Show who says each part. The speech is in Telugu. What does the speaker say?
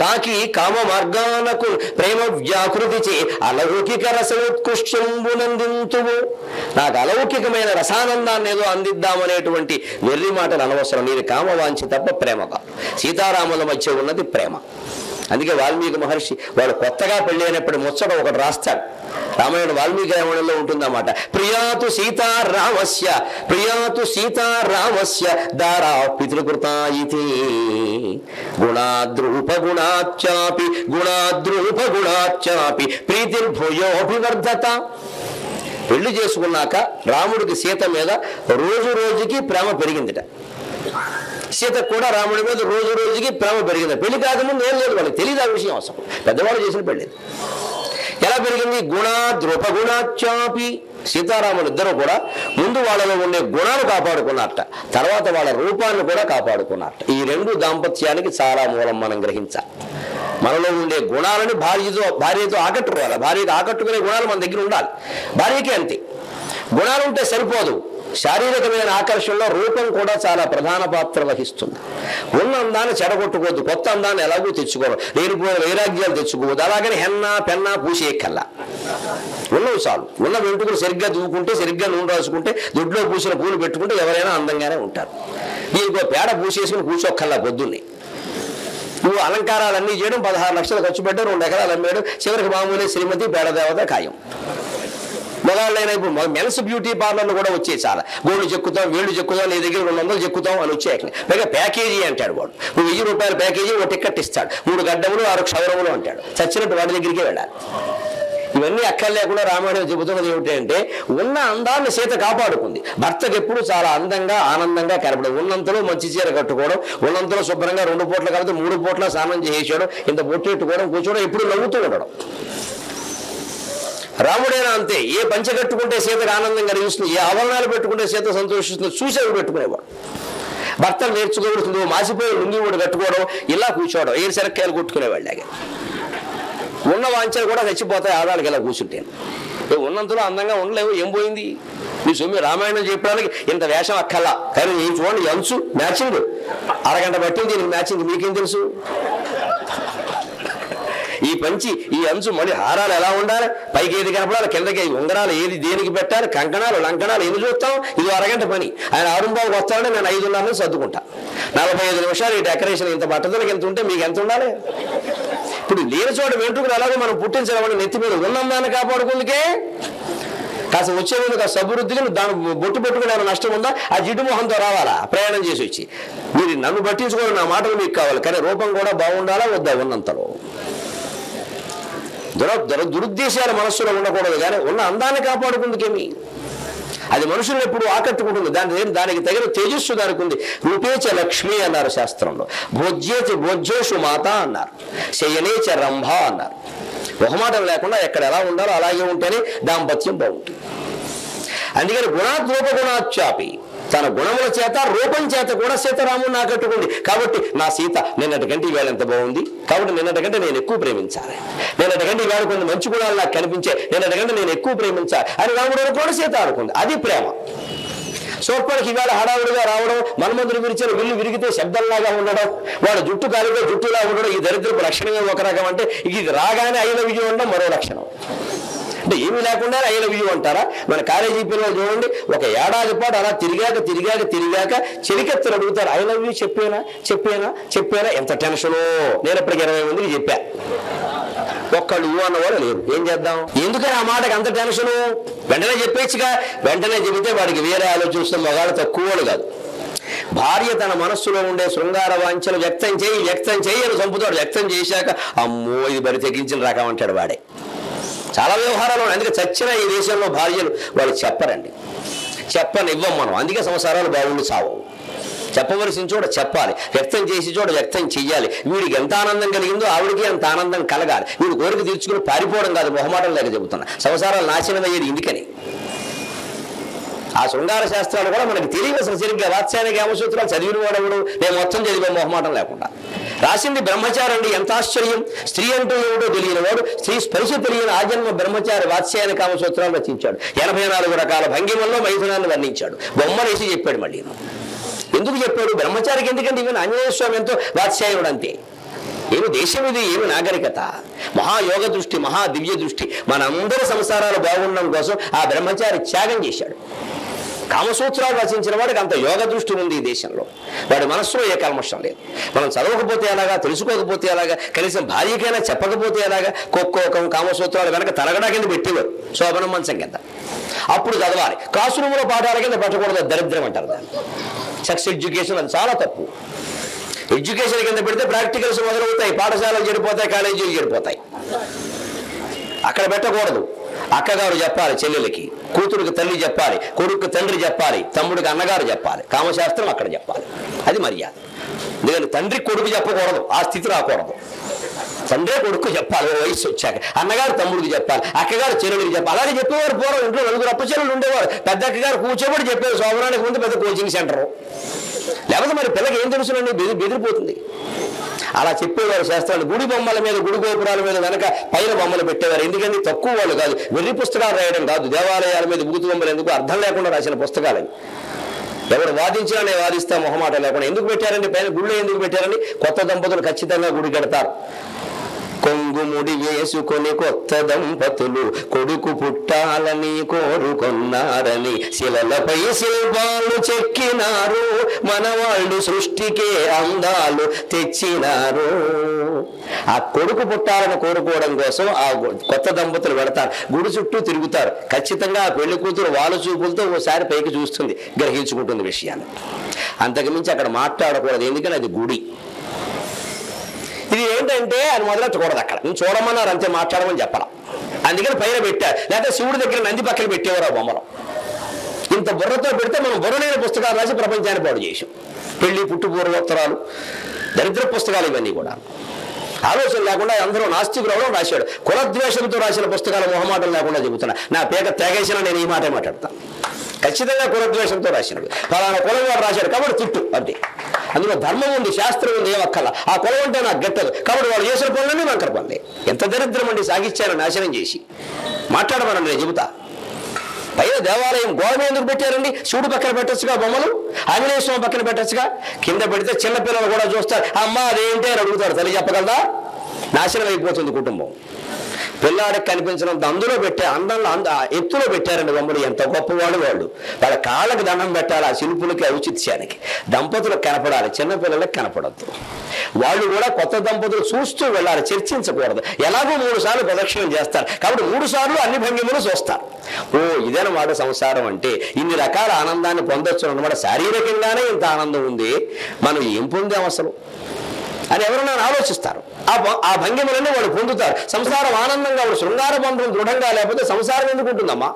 Speaker 1: కాకి కామ మార్గానకు ప్రేమ వ్యాకృతి చే అలౌకిక రసోత్కృష్టంబునందింతువు నాకు అలౌకికమైన రసానందాన్ని ఏదో అందిద్దామనేటువంటి వెర్రి మాటలు అనవసరం. కామ కామవాంఛ తప్ప ప్రేమ కాదు. సీతారాముల మధ్య ఉన్నది ప్రేమ. అందుకే వాల్మీకి మహర్షి వాడు కొత్తగా పెళ్ళి అయినప్పుడు ముచ్చట ఒకటి రాస్తాడు. రామాయణ వాల్మీకి రామాయణంలో ఉంటుందన్నమాట. ప్రియాతు సీతారామస్య ప్రియాతు సీతారామస్య దారా పితృకృతాయితి గుణాద్రూప గుణాచాపి గుణాద్రూప గుణాచాపి ప్రీతిర్భూయోభివర్ధత. పెళ్ళి చేసుకున్నాక రాముడికి సీత మీద రోజు రోజుకి ప్రేమ పెరిగిందిట. సీత కూడా రాముడి మీద రోజు రోజుకి ప్రేమ పెరిగింది. పెళ్ళి కాకముందు ఏం లేదు వాళ్ళకి తెలియదు ఆ విషయం అసలు. పెద్దవాళ్ళు చేసిన పెళ్ళి ఎలా పెరిగింది? గుణ ద్రుప గుణాచాపి సీతారాములు ఇద్దరు కూడా ముందు వాళ్ళలో ఉండే గుణాలు కాపాడుకున్నారట. తర్వాత వాళ్ళ రూపాన్ని కూడా కాపాడుకున్నారట. ఈ రెండు దాంపత్యానికి చాలా మూలం మనం గ్రహించాలి. మనలో ఉండే గుణాలని భార్యతో భార్యతో ఆకట్టుకోవాలి. భార్యతో ఆకట్టుకునే గుణాలు మన దగ్గర ఉండాలి. భార్యకి అంతే. గుణాలు ఉంటే సరిపోదు. శారీరకమైన ఆకర్షణలో రూపం కూడా చాలా ప్రధాన పాత్ర వహిస్తుంది. ఉన్న అందాన్ని చెడగొట్టుకోవద్దు కొత్త అందాన్ని ఎలాగూ తెచ్చుకోవడం లేనిపోయిన వైరాగ్యాలు తెచ్చుకోవద్దు అలాగని హెన్న పెన్న పూసే కల్లా ఉన్నవి చాలు. ఉన్న వెంట్రుకలు సరిగ్గా దూకుంటే సరిగ్గా నూనె రాసుకుంటే దొడ్లో పూసిన పూలు పెట్టుకుంటే ఎవరైనా అందంగానే ఉంటారు. దీనికో పేడ పూసేసుకుని కూర్చోక్కల్లా పొద్దున్నే. నువ్వు అలంకారాలన్నీ చేయడం పదహారు లక్షలు ఖర్చు పెట్టాడు రెండు ఎకరాలు అమ్మాడు చివరికి మామూలు శ్రీమతి పేడదేవత ఖాయం. మొగాళ్ళైనా ఇప్పుడు మెన్స్ బ్యూటీ పార్లర్లు కూడా వచ్చాయి చాలా. గోళ్ళు చెక్కుతాం వేళ్ళు చెక్కుతాం నీ దగ్గర రెండు వందలు చెక్కుతాం అని వచ్చాయి. పైగా ప్యాకేజీ అంటాడు వాడు. నువ్వు వెయ్యి రూపాయల ప్యాకేజీ ఒక టికెట్ ఇస్తాడు. మూడు గడ్డములు ఆరు క్షౌరములు అంటాడు. చచ్చినట్టు వాడి దగ్గరికి వెళ్ళాలి. ఇవన్నీ అక్కర్ లేకుండా రామాయణం చెబుతున్నది ఏమిటంటే ఉన్న అందాన్ని సీత కాపాడుకుంది. భర్తకు ఎప్పుడు చాలా అందంగా ఆనందంగా కనపడదు. ఉన్నంతలో మంచి చీర కట్టుకోవడం ఉన్నంతలో శుభ్రంగా రెండు పూట్ల కలిపి మూడు పూట్ల స్నానం చేసేయడం ఇంత బొట్టు పెట్టుకోవడం కూర్చోవడం ఎప్పుడు నవ్వుతూ ఉండడం. రాముడైనా అంతే. ఏ పంచ కట్టుకుంటే సీతకు ఆనందం కలిగిస్తుంది ఏ ఆభరణాలు పెట్టుకుంటే సీత సంతోషిస్తుంది చూసేవి పెట్టుకునేవాడు. భర్తలు నేర్చుకోవడుతుంది మాసిపోయి లుంగి కూడా కట్టుకోవడం ఇలా కూర్చోవడం ఏ శరక్కాయలు కొట్టుకునేవాళ్ళగా ఉన్న వాంఛలు కూడా చచ్చిపోతాయి ఆదాలకి ఇలా కూర్చుంటాను ఉన్నంతలో అందంగా ఉండలేవు ఏం పోయింది? నీ సొమ్మి రామాయణం చెప్పడానికి ఇంత వేషం అక్కల్లా కానీ ఈ చూడండి ఈ అంచు మ్యాచింగ్ అరగంట పట్టింది దీనికి మ్యాచింగ్ మీకేం తెలుసు? ఈ పంచి ఈ అంచు మళ్ళీ హారాలు ఎలా ఉండాలి? పైకి ఏది కనపడాలి? కిందకి ఉంగరాలు? ఏది దేనికి పెట్టాలి? కంకణాలు లంకణాలు ఎన్ని చూస్తాం? ఇది అరగంట పని. ఆయన ఆరుంబాబుకి వస్తాడంటే నేను ఐదున్నర సర్దుకుంటా. నలభై ఐదు నిమిషాలు ఈ డెకరేషన్ ఇంత బట్టదలకి ఎంత ఉంటే మీకు ఎంత ఉండాలి? ఇప్పుడు లేని చోట వెంట్రుకలు ఎలాగో మనం పుట్టించడం నెత్తి మీద ఉన్నందాన్ని కాపాడుకుందుకే. కాస్త వచ్చే ముందు కాస్త అభివృద్ధిగా దాని బొట్టు పెట్టుకుని ఏమైనా నష్టం ఉందా? ఆ జిడ్డు మొహంతో రావాలా? ప్రయాణం చేసి వచ్చి. మీరు నన్ను పట్టించుకోవడం నా మాటలు మీకు కావాలి. కానీ రూపం కూడా బాగుండాలా? వద్దా ఉన్నంతలో. దుర దుర దురుద్దేశాలు మనస్సులో ఉండకూడదు కానీ ఉన్న అందాన్ని కాపాడుకుందుకేమి? అది మనుషులను ఎప్పుడు ఆకట్టుకుంటుంది. దాని దానికి తగిన తేజస్సు దానికి ఉంది. రూపేచ లక్ష్మి అన్నారు శాస్త్రంలో. భోజ్యేచ భోజ్యేషు మాత అన్నారు. శయనేచ రంభ అన్నారు. మొహమాటం లేకుండా ఎక్కడ ఎలా ఉండాలో అలాగే ఉంటేనే దాంపత్యం బాగుంటుంది. అందుకని గుణాద్రూప గుణాచాపి తన గుణముల చేత రూపం చేత కూడా సీతారాముడు నాకట్టుకుంది. కాబట్టి నా సీత నిన్నటికంటే ఈవేళ ఎంత బాగుంది? కాబట్టి నిన్నటికంటే నేను ఎక్కువ ప్రేమించాలి. నిన్నటికంటే ఈవేళ కొన్ని మంచి గుణాలు నాకు కనిపించే నిన్నటి కంటే నేను ఎక్కువ ప్రేమించాలి అని రాముడు కూడా సీత అనుకుంది. అది ప్రేమ. సోర్పడికి ఈవేళ హడావుడిగా రావడం మన్మందులు విరిచిన విల్లు విరిగితే శబ్దంలాగా ఉండడం వాడు జుట్టు కాలిగా జుట్టులా ఉండడం ఈ దరిద్రపు లక్షణమే ఒక రకం అంటే ఇది రాగానే అయిన విజయం ఉండడం మరో లక్షణం. అంటే ఏమీ లేకుండా ఐ లవ్ యూ అంటారా? మన కాలేజీ పిల్లలు చూడండి ఒక ఏడాది పాటు అలా తిరిగాక తిరిగాక తిరిగాక చెలికెత్తలు అడుగుతారు. ఐ లవ్ యూ చెప్పేనా? చెప్పేనా? చెప్పేనా? ఎంత టెన్షను? నేను ఇప్పటికి ఇరవై మందికి చెప్పా. ఒక్కళ్ళు ఊ అన్నవాడు లేరు. ఏం చేద్దాం? ఎందుకని ఆ మాటకి అంత టెన్షను? వెంటనే చెప్పేచ్చుగా. వెంటనే చెబితే వాడికి వేరే ఆలోచిస్తున్న మగాడు తక్కువడు కాదు. భార్య తన మనస్సులో ఉండే శృంగార వాంఛలు వ్యక్తం చేయి వ్యక్తం చేయి అని చంపుతాడు. వ్యక్తం చేశాక అమ్మో ఇది బరి తెగించిన రకం అంటాడు వాడే. చాలా వ్యవహారాలు అందుకే చచ్చిన ఈ దేశంలో భార్యలు వాళ్ళు చెప్పరండి. చెప్పనివ్వం మనం. అందుకే సంసారాలు బాగుండి చావవు చెప్పవలసిన చోట చెప్పాలి. వ్యక్తం చేసి చోట వ్యక్తం చెయ్యాలి. వీడికి ఎంత ఆనందం కలిగిందో ఆవిడికి అంత ఆనందం కలగాలి. వీడు కోరిక తీర్చుకుని పారిపోవడం కాదు మొహమాటం లేక చెబుతున్నా. సంసారాలు నాశనం అయ్యేది ఇందుకని. ఆ శృంగార శాస్త్రాలు కూడా మనకి తెలియదు అసలు. సరిగ్గా వాత్స్యానికి ఏమసూత్రాలు చదివిన వాడవుడు? నేను మొత్తం చదివే మొహమాటం లేకుండా. రాసింది బ్రహ్మచారి అండి ఎంత ఆశ్చర్యం. స్త్రీ అంటూ ఏమిటో తెలియని వాడు స్త్రీ స్పర్శ తెలియని ఆజన్మ బ్రహ్మచారి వాత్స్యాయన కామసూత్రాలు రచించాడు. ఎనభై నాలుగు రకాల భంగిమల్లో మైథునాన్ని వర్ణించాడు. బొమ్మలేసి చెప్పాడు మళ్ళీ. ఎందుకు చెప్పాడు? బ్రహ్మచారికి ఎందుకంటే ఈవెన్ ఆంజనేయ స్వామి ఎంతో వాత్స్యాయుడు అంతే ఏమి దేశం ఇది ఏమి నాగరికత? మహాయోగ దృష్టి మహా దివ్య దృష్టి. మనందరి సంసారాలు బాగుండడం కోసం ఆ బ్రహ్మచారి త్యాగం చేశాడు. కామసూత్రాలు రచించిన వాడికి అంత యోగ దృష్టి ఉంది ఈ దేశంలో. వాడి మనస్సులో ఏ కల్మషం లేదు. మనం చదవకపోతే ఎలాగా తెలుసుకోకపోతే ఎలాగా కనీసం భార్యకైనా చెప్పకపోతే ఎలాగా కొక్కోకం కామసూత్రాలు వెనక తరగడా కింద పెట్టేవారు. శోభనం మంచం కింద. అప్పుడు చదవాలి. క్లాస్ రూమ్లో పాఠాల కింద పెట్టకూడదు దరిద్రం అంటారు దాన్ని. సెక్స్ ఎడ్యుకేషన్ అది చాలా తప్పు. ఎడ్యుకేషన్ కింద పెడితే ప్రాక్టికల్స్ మొదలవుతాయి పాఠశాలలు చెడిపోతాయి కాలేజీలు చెడిపోతాయి. అక్కడ పెట్టకూడదు. అక్కగారు చెప్పాలి చెల్లెలకి కూతురికి తల్లి చెప్పాలి కొడుకు తండ్రి చెప్పాలి తమ్ముడికి అన్నగారు చెప్పాలి కామశాస్త్రం అక్కడ చెప్పాలి. అది మర్యాద. ఎందుకంటే తండ్రి కొడుకు చెప్పకూడదు ఆ స్థితి రాకూడదు. తండ్రి కొడుకు చెప్పాలి వయసు వచ్చాక. అన్నగారు తమ్ముడికి చెప్పాలి అక్కగారు చెల్లెలికి చెప్పాలి. అలాగే చెప్పేవారు పూర్వం ఇంట్లో నలుగురు అప్ప చెల్లెలు ఉండేవారు. పెద్ద అక్కగారు కూర్చోబడి చెప్పారు సోమరానికి ముందు పెద్ద కోచింగ్ సెంటర్ లేకపోతే మరి పిల్లకి ఏం తెలుసునండి బెదిరిపోతుంది. అలా చెప్పేవారు శాస్త్రాలు. గుడి బొమ్మల మీద గుడి గోపురాల మీద వెనక పైన బొమ్మలు పెట్టేవారు. ఎందుకంటే తక్కువ వాళ్ళు కాదు. వెర్రి పుస్తకాలు రాయడం కాదు. దేవాలయాల మీద బూతు బొమ్మలు ఎందుకు? అర్థం లేకుండా రాసిన పుస్తకాలని ఎవరు వాదించినా నేను వాదిస్తా మొహమాట లేకుండా. ఎందుకు పెట్టారండి? పైన గుడిలో ఎందుకు పెట్టారండి? కొత్త దంపతులు ఖచ్చితంగా గుడి కడతారు. కొంగుముడి వేసుకొని కొత్త దంపతులు కొడుకు పుట్టాలని కోరుకొన్నారని శిలలపై శిల్పాలు చెక్కినారు. మనవాళ్ళు సృష్టికే అందాలు తెచ్చినారు. ఆ కొడుకు పుట్టాలని కోరుకోవడం కోసం ఆ కొత్త దంపతులు పెడతారు. గుడి చుట్టూ తిరుగుతారు. ఖచ్చితంగా ఆ పెళ్ళి కూతురు వాళ్ళ చూపులతో ఓసారి పైకి చూస్తుంది గ్రహించుకుంటుంది విషయాన్ని. అంతకుమించి అక్కడ మాట్లాడకూడదు ఎందుకని అది గుడి. ఇది ఏంటంటే అని మొదలెట్టకూడదు అక్కడ. నువ్వు చూడమన్నారు అంతే మాట్లాడమని చెప్పాల. అందుకని పైన పెట్టారు లేకపోతే శివుడి దగ్గర నంది పక్కన పెట్టేవారు ఆ బొమ్మలు. ఇంత బుర్రతో పెడితే మనం బుర్రలేని పుస్తకాలు రాసి ప్రపంచాన్ని పాడు చేసాం పెళ్ళి పుట్టు పూర్వోత్తరాలు దరిద్ర పుస్తకాలు ఇవన్నీ కూడా. ఆలోచన లేకుండా అందరూ నాస్తికులు అవడం రాశాడు. కులద్వేషంతో రాసిన పుస్తకాలు మొహమాటం లేకుండా చెబుతున్నా. నా పేక తెగేసినా నేను ఈ మాటే మాట్లాడతాను ఖచ్చితంగా కులద్వేషంతో రాసినాడు ఫలానా కులం వాడు రాశాడు కాబట్టి తిట్టు అంతే. అందులో ధర్మం ఉంది శాస్త్రం ఉంది ఏమక్కల ఆ కులం అంటే నాకు గట్టదు. కాబట్టి వాడు చేసిన పనులన్నీ వంకర పనులే ఎంత దరిద్రం అండి సాగిచ్చారు నాశనం చేసి. మాట్లాడమని నేను చెబుతా. పైన దేవాలయం గోడ ఎందుకు పెట్టారండి? శివుడు పక్కన పెట్టచ్చుగా బొమ్మలు? ఆంజనేయ స్వామి పక్కన పెట్టచ్చుగా? కింద పెడితే చిన్నపిల్లలు కూడా చూస్తారు. అమ్మ అదేంటి అని అడుగుతారు తల్లి చెప్పగలదా? నాశనం అయిపోతుంది కుటుంబం. పిల్లాడికి కనిపించినంత అందులో పెట్టే అందంలో అంద ఎత్తులో పెట్టారండి బొమ్మలు. ఎంత గొప్పవాడు వాళ్ళు వాళ్ళ కాళ్ళకి దండం పెట్టాలి ఆ శిల్పులకి ఔచిత్యానికి దంపతులకు కనపడాలి చిన్నపిల్లలకు కనపడద్దు. వాళ్ళు కూడా కొత్త దంపతులు చూస్తూ వెళ్ళాలి చర్చించకూడదు. ఎలాగో మూడు సార్లు ప్రదక్షిణం చేస్తారు. కాబట్టి మూడు సార్లు అన్ని భంగిములు చూస్తారు. ఓ ఇదనమాట సంసారం అంటే? ఇన్ని రకాల ఆనందాన్ని పొందొచ్చు అన్నమాట. శారీరకంగానే ఇంత ఆనందం ఉంది. మనం ఏం పొందాం అసలు? అని ఎవరన్నా ఆలోచిస్తారు. ఆ ఆ భంగిమలన్నీ వాళ్ళు పొందుతారు. సంసారం ఆనందంగా వాళ్ళు శృంగార బంధం దృఢంగా లేకపోతే సంసారం ఎందుకు ఉంటుందమ్మా?